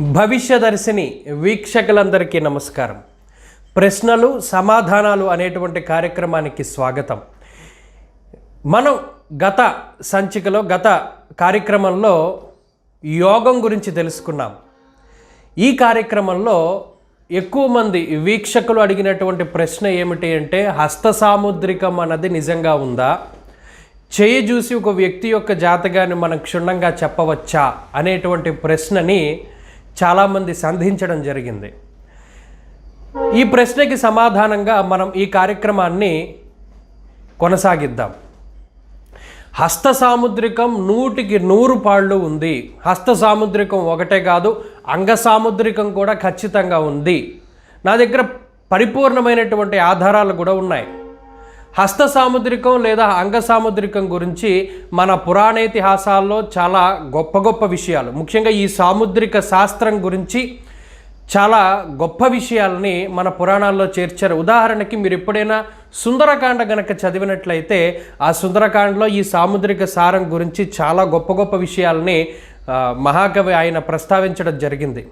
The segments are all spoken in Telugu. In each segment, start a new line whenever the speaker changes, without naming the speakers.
భవిష్యదర్శిని వీక్షకులందరికీ నమస్కారం. ప్రశ్నలు సమాధానాలు అనేటువంటి కార్యక్రమానికి స్వాగతం. మనం గత సంచికలో గత కార్యక్రమంలో యోగం గురించి తెలుసుకున్నాం. ఈ కార్యక్రమంలో ఎక్కువ మంది వీక్షకులు అడిగినటువంటి ప్రశ్న ఏమిటి అంటే హస్త సాముద్రికం అన్నది నిజంగా ఉందా? చేయి చూసి ఒక వ్యక్తి యొక్క జాతకాన్ని మనం క్షుణ్ణంగా చెప్పవచ్చా? అనేటువంటి ప్రశ్నని చాలామంది సంధించడం జరిగింది. ఈ ప్రశ్నకి సమాధానంగా మనం ఈ కార్యక్రమాన్ని కొనసాగిద్దాం. హస్త సాముద్రికం నూటికి నూరు పాళ్ళు ఉంది. హస్త సాముద్రికం ఒకటే కాదు అంగ సాముద్రికం కూడా ఖచ్చితంగా ఉంది. నా దగ్గర పరిపూర్ణమైనటువంటి ఆధారాలు కూడా ఉన్నాయి. హస్త సాముద్రికం లేదా అంగ సాముద్రికం గురించి మన పురాణేతిహాసాల్లో చాలా గొప్ప గొప్ప విషయాలు. ముఖ్యంగా ఈ సాముద్రిక శాస్త్రం గురించి చాలా గొప్ప విషయాలని మన పురాణాల్లో చేర్చారు. ఉదాహరణకి మీరు ఎప్పుడైనా సుందరకాండ గనక చదివినట్లయితే ఆ సుందరకాండలో ఈ సాముద్రిక సారం గురించి చాలా గొప్ప గొప్ప విషయాలని మహాకవి ఆయన ప్రస్తావించడం జరిగింది.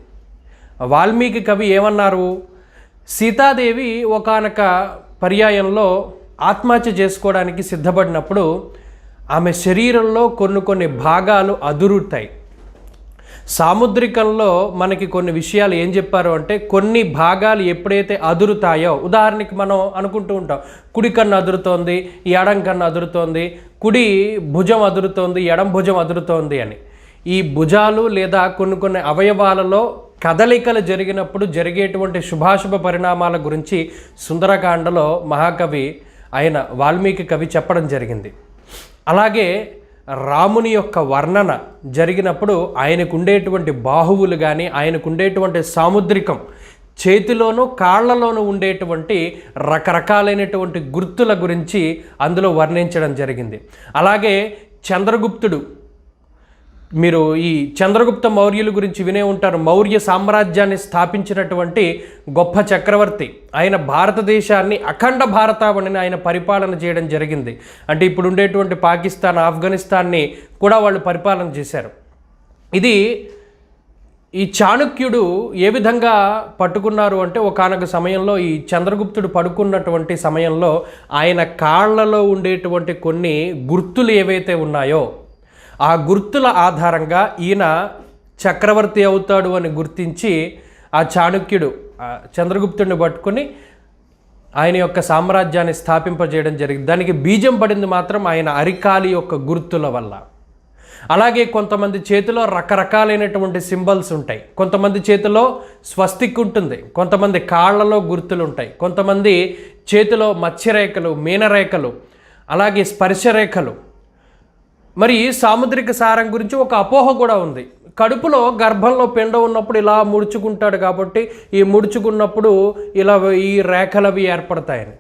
వాల్మీకి కవి ఏమన్నారు? సీతాదేవి ఒకానొక పర్యాయంలో ఆత్మహత్య చేసుకోవడానికి సిద్ధపడినప్పుడు ఆమె శరీరంలో కొన్ని కొన్ని భాగాలు అదురుతాయి. సాముద్రికంలో మనకి కొన్ని విషయాలు ఏం చెప్పారు అంటే కొన్ని భాగాలు ఎప్పుడైతే అదురుతాయో ఉదాహరణకి మనం అనుకుంటూ ఉంటాం కుడి కన్ను అదురుతోంది ఎడం కన్ను అదురుతోంది కుడి భుజం అదురుతోంది ఎడం భుజం అదురుతోంది అని. ఈ భుజాలు లేదా కొన్ని కొన్ని అవయవాలలో కదలికలు జరిగినప్పుడు జరిగేటువంటి శుభాశుభ పరిణామాల గురించి సుందరకాండలో మహాకవి ఆయన వాల్మీకి కవి చెప్పడం జరిగింది. అలాగే రాముని యొక్క వర్ణన జరిగినప్పుడు ఆయనకు ఉండేటువంటి బాహువులు కానీ ఆయనకు ఉండేటువంటి సాముద్రికం చేతిలోనూ కాళ్ళలోనూ ఉండేటువంటి రకరకాలైనటువంటి గుర్తుల గురించి అందులో వర్ణించడం జరిగింది. అలాగే చంద్రగుప్తుడు మీరు ఈ చంద్రగుప్త మౌర్యుల గురించి వినే ఉంటారు. మౌర్య సామ్రాజ్యాన్ని స్థాపించినటువంటి గొప్ప చక్రవర్తి. ఆయన భారతదేశాన్ని అఖండ భారతావనిని ఆయన పరిపాలన చేయడం జరిగింది. అంటే ఇప్పుడు ఉండేటువంటి పాకిస్తాన్ ఆఫ్ఘనిస్తాన్ని కూడా వాళ్ళు పరిపాలన చేశారు. ఇది ఈ చాణుక్యుడు ఏ విధంగా పట్టుకున్నారు అంటే ఒకనొక సమయంలో ఈ చంద్రగుప్తుడు పడుకున్నటువంటి సమయంలో ఆయన కాళ్ళలో ఉండేటువంటి కొన్ని గుర్తులు ఏవైతే ఉన్నాయో ఆ గుర్తుల ఆధారంగా ఈయన చక్రవర్తి అవుతాడు అని గుర్తించి ఆ చాణుక్యుడు చంద్రగుప్తుడిని పట్టుకొని ఆయన యొక్క సామ్రాజ్యాన్ని స్థాపింపజేయడం జరిగింది. దానికి బీజం పడింది మాత్రం ఆయన అరికాలి యొక్క గుర్తుల వల్ల. అలాగే కొంతమంది చేతిలో రకరకాలైనటువంటి సింబల్స్ ఉంటాయి. కొంతమంది చేతిలో స్వస్తిక్ ఉంటుంది. కొంతమంది కాళ్ళలో గుర్తులు ఉంటాయి. కొంతమంది చేతిలో మత్స్యరేఖలు మీనరేఖలు అలాగే స్పర్శరేఖలు మరి సాముద్రిక సారం గురించి ఒక అపోహ కూడా ఉంది. కడుపులో గర్భంలో పిండ ఉన్నప్పుడు ఇలా ముడుచుకుంటాడు కాబట్టి ఈ ముడుచుకున్నప్పుడు ఇలా ఈ రేఖలు అవి ఏర్పడతాయని.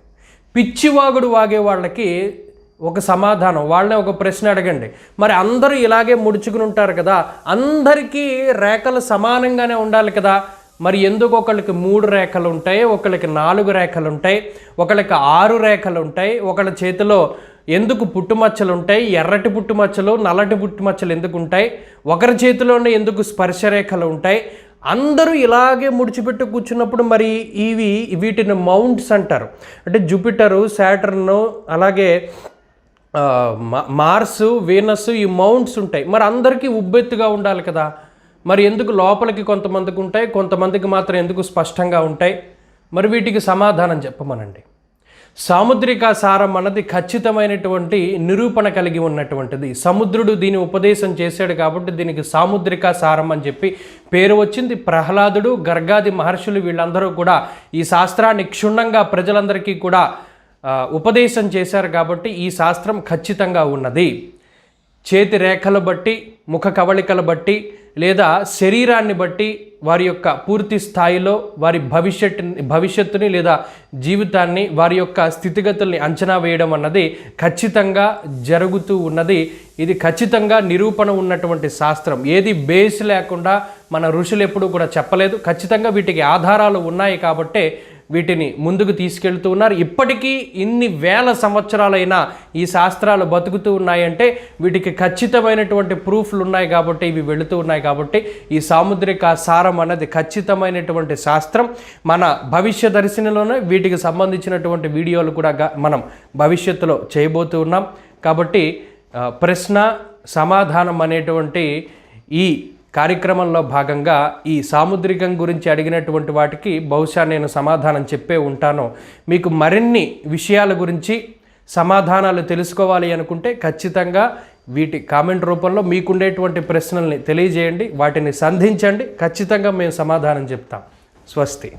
పిచ్చివాగుడు వాగే వాళ్ళకి ఒక సమాధానం వాళ్ళనే ఒక ప్రశ్న అడగండి. మరి అందరూ ఇలాగే ముడుచుకుని ఉంటారు కదా అందరికీ రేఖలు సమానంగానే ఉండాలి కదా? మరి ఎందుకు ఒకళ్ళకి మూడు రేఖలు ఉంటాయి ఒకళ్ళకి నాలుగు రేఖలు ఉంటాయి ఒకళ్ళకి ఆరు రేఖలు ఉంటాయి ఒకళ్ళ చేతిలో ఎందుకు పుట్టుమచ్చలు ఉంటాయి ఎర్రటి పుట్టుమచ్చలు నల్లటి పుట్టుమచ్చలు ఎందుకు ఉంటాయి ఒకరి చేతిలోనే ఎందుకు స్పర్శరేఖలు ఉంటాయి అందరూ ఇలాగే ముడిచిపెట్టు కూర్చున్నప్పుడు మరి ఇవి వీటిని మౌంట్స్ అంటారు. అంటే జూపిటరు శాటర్ను అలాగే మార్స్ మా- వీనస్ ఈ మౌంట్స్ ఉంటాయి. మరి అందరికీ ఉబ్బెత్తుగా ఉండాలి కదా. మరి ఎందుకు లోపలికి కొంతమందికి ఉంటాయి? కొంతమందికి మాత్రం ఎందుకు స్పష్టంగా ఉంటాయి? మరి వీటికి సమాధానం చెప్పమనండి. సాముద్రిక సారం అన్నది ఖచ్చితమైనటువంటి నిరూపణ కలిగి ఉన్నటువంటిది. సముద్రుడు దీని ఉపదేశం చేశాడు కాబట్టి దీనికి సాముద్రిక సారం అని చెప్పి పేరు వచ్చింది. ప్రహ్లాదుడు గర్గాది మహర్షులు వీళ్ళందరూ కూడా ఈ శాస్త్రాన్ని క్షుణ్ణంగా ప్రజలందరికీ కూడా ఉపదేశం చేశారు కాబట్టి ఈ శాస్త్రం ఖచ్చితంగా ఉన్నది. చేతి రేఖలు బట్టి ముఖ కవళికలు బట్టి లేదా శరీరాన్ని బట్టి వారి యొక్క పూర్తి స్థాయిలో వారి భవిష్యత్ భవిష్యత్తుని లేదా జీవితాన్ని వారి యొక్క స్థితిగతుల్ని అంచనా వేయడం అన్నది ఖచ్చితంగా జరుగుతూ ఉన్నది. ఇది ఖచ్చితంగా నిరూపణ ఉన్నటువంటి శాస్త్రం. ఏది బేస్ లేకుండా మన ఋషులు ఎప్పుడూ కూడా చెప్పలేదు. ఖచ్చితంగా వీటికి ఆధారాలు ఉన్నాయి కాబట్టే వీటిని ముందుకు తీసుకెళ్తూ ఉన్నారు. ఇప్పటికీ ఇన్ని వేల సంవత్సరాలైనా ఈ శాస్త్రాలు బతుకుతూ ఉన్నాయంటే వీటికి ఖచ్చితమైనటువంటి ప్రూఫ్లు ఉన్నాయి కాబట్టి ఇవి వెళుతూ ఉన్నాయి కాబట్టి ఈ సాముద్రిక సారం అనేది ఖచ్చితమైనటువంటి శాస్త్రం. మన భవిష్య దర్శనంలోనే వీటికి సంబంధించినటువంటి వీడియోలు కూడా మనం భవిష్యత్తులో చేయబోతూ ఉన్నాం. కాబట్టి ప్రశ్న సమాధానం అనేటువంటి ఈ కార్యక్రమంలో భాగంగా ఈ సాముద్రికం గురించి అడిగినటువంటి వాటికి బహుశా నేను సమాధానం చెప్పే ఉంటాను. మీకు మరిన్ని విషయాల గురించి సమాధానాలు తెలుసుకోవాలి అనుకుంటే ఖచ్చితంగా వీటి కామెంట్ రూపంలో మీకుండేటువంటి ప్రశ్నల్ని తెలియజేయండి. వాటిని సంధించండి. ఖచ్చితంగా మేము సమాధానం చెప్తాం. స్వస్తి.